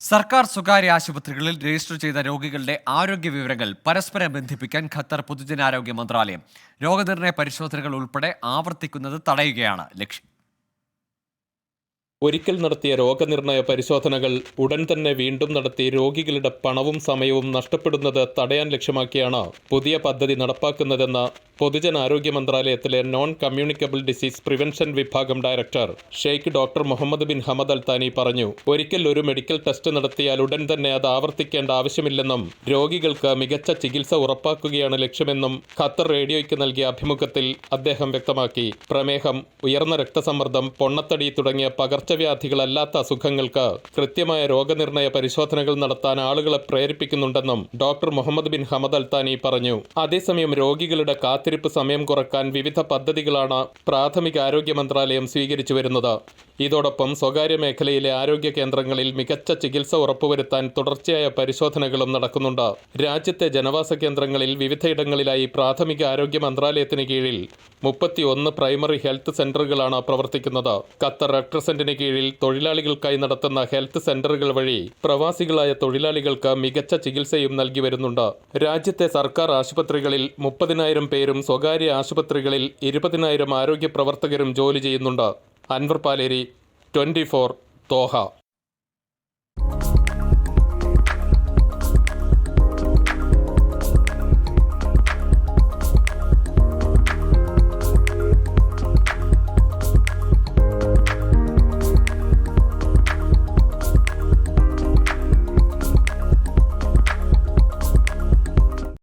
സർക്കാർ സ്വകാര്യ ആശുപത്രികളിൽ രജിസ്റ്റർ ചെയ്ത രോഗികളുടെ ആരോഗ്യ വിവരങ്ങൾ പരസ്പരം ബന്ധിപ്പിക്കാൻ ഖത്തർ പൊതുജനാരോഗ്യ മന്ത്രാലയം രോഗനിർണയ പരിശോധനകൾ ഉൾപ്പെടെ ആവർത്തിക്കുന്നത് തടയുകയാണ് ലക്ഷ്യം. ഒരിക്കൽ നടത്തിയ രോഗനിർണയ പരിശോധനകൾ ഉടൻ തന്നെ വീണ്ടും നടത്തി രോഗികളുടെ പണവും സമയവും നഷ്ടപ്പെടുന്നത് തടയാൻ ലക്ഷ്യമാക്കിയാണ് പുതിയ പദ്ധതി നടപ്പാക്കുന്നതെന്ന് പൊതുജനാരോഗ്യ മന്ത്രാലയത്തിലെ നോൺ കമ്മ്യൂണിക്കബിൾ ഡിസീസ് പ്രിവെൻഷൻ വിഭാഗം director Sheikh doctor Mohammed bin Hamad Al Thani Thani പറഞ്ഞു. ഒരിക്കൽ ഒരു മെഡിക്കൽ ടെസ്റ്റ് നടത്തിയാൽ ഉടൻ തന്നെ അത് ആവർത്തിക്കേണ്ട ആവശ്യമില്ലെന്നും രോഗികൾക്ക് മികച്ച ചികിത്സ ഉറപ്പാക്കുകയാണ് ലക്ഷ്യമെന്നും ഖത്തർ റേഡിയോയ്ക്ക് നൽകിയ അഭിമുഖത്തിൽ അദ്ദേഹം വ്യക്തമാക്കി. പ്രമേഹം ഉയർന്ന രക്തസമ്മർദ്ദം പൊണ്ണത്തടി തുടങ്ങിയ പകർച്ചവ്യാധികളല്ലാത്ത അസുഖങ്ങൾക്ക് കൃത്യമായ രോഗനിർണയ പരിശോധനകൾ നടത്താൻ ആളുകളെ പ്രേരിപ്പിക്കുന്നുണ്ടെന്നും doctor Mohammed bin Hamad Al Thani പറഞ്ഞു. അതേസമയം രോഗികളുടെ കാത്തിരിപ്പ് സമയം കുറയ്ക്കാൻ വിവിധ പദ്ധതികളാണ് പ്രാഥമിക ആരോഗ്യ മന്ത്രാലയം സ്വീകരിച്ചു വരുന്നത്. ഇതോടൊപ്പം സ്വകാര്യ മേഖലയിലെ ആരോഗ്യ കേന്ദ്രങ്ങളിൽ മികച്ച ചികിത്സ ഉറപ്പുവരുത്താൻ തുടർച്ചയായ പരിശോധനകളും നടക്കുന്നുണ്ട്. രാജ്യത്തെ ജനവാസ കേന്ദ്രങ്ങളിൽ വിവിധയിടങ്ങളിലായി പ്രാഥമിക ആരോഗ്യ മന്ത്രാലയത്തിന് കീഴിൽ മുപ്പത്തിയൊന്ന് പ്രൈമറി ഹെൽത്ത് സെന്ററുകളാണ് പ്രവർത്തിക്കുന്നത്. ഖത്തർ റെഡ് ക്രസന്റിന് കീഴിൽ തൊഴിലാളികൾക്കായി നടത്തുന്ന ഹെൽത്ത് സെന്ററുകൾ വഴി പ്രവാസികളായ തൊഴിലാളികൾക്ക് മികച്ച ചികിത്സയും നൽകി വരുന്നുണ്ട്. രാജ്യത്തെ സർക്കാർ ആശുപത്രികളിൽ മുപ്പതിനായിരം പേരും സ്വകാര്യ ആശുപത്രികളിൽ ഇരുപതിനായിരം ആരോഗ്യ പ്രവർത്തകരും ജോലി ചെയ്യുന്നുണ്ട്. Anwar Paleri twenty four Doha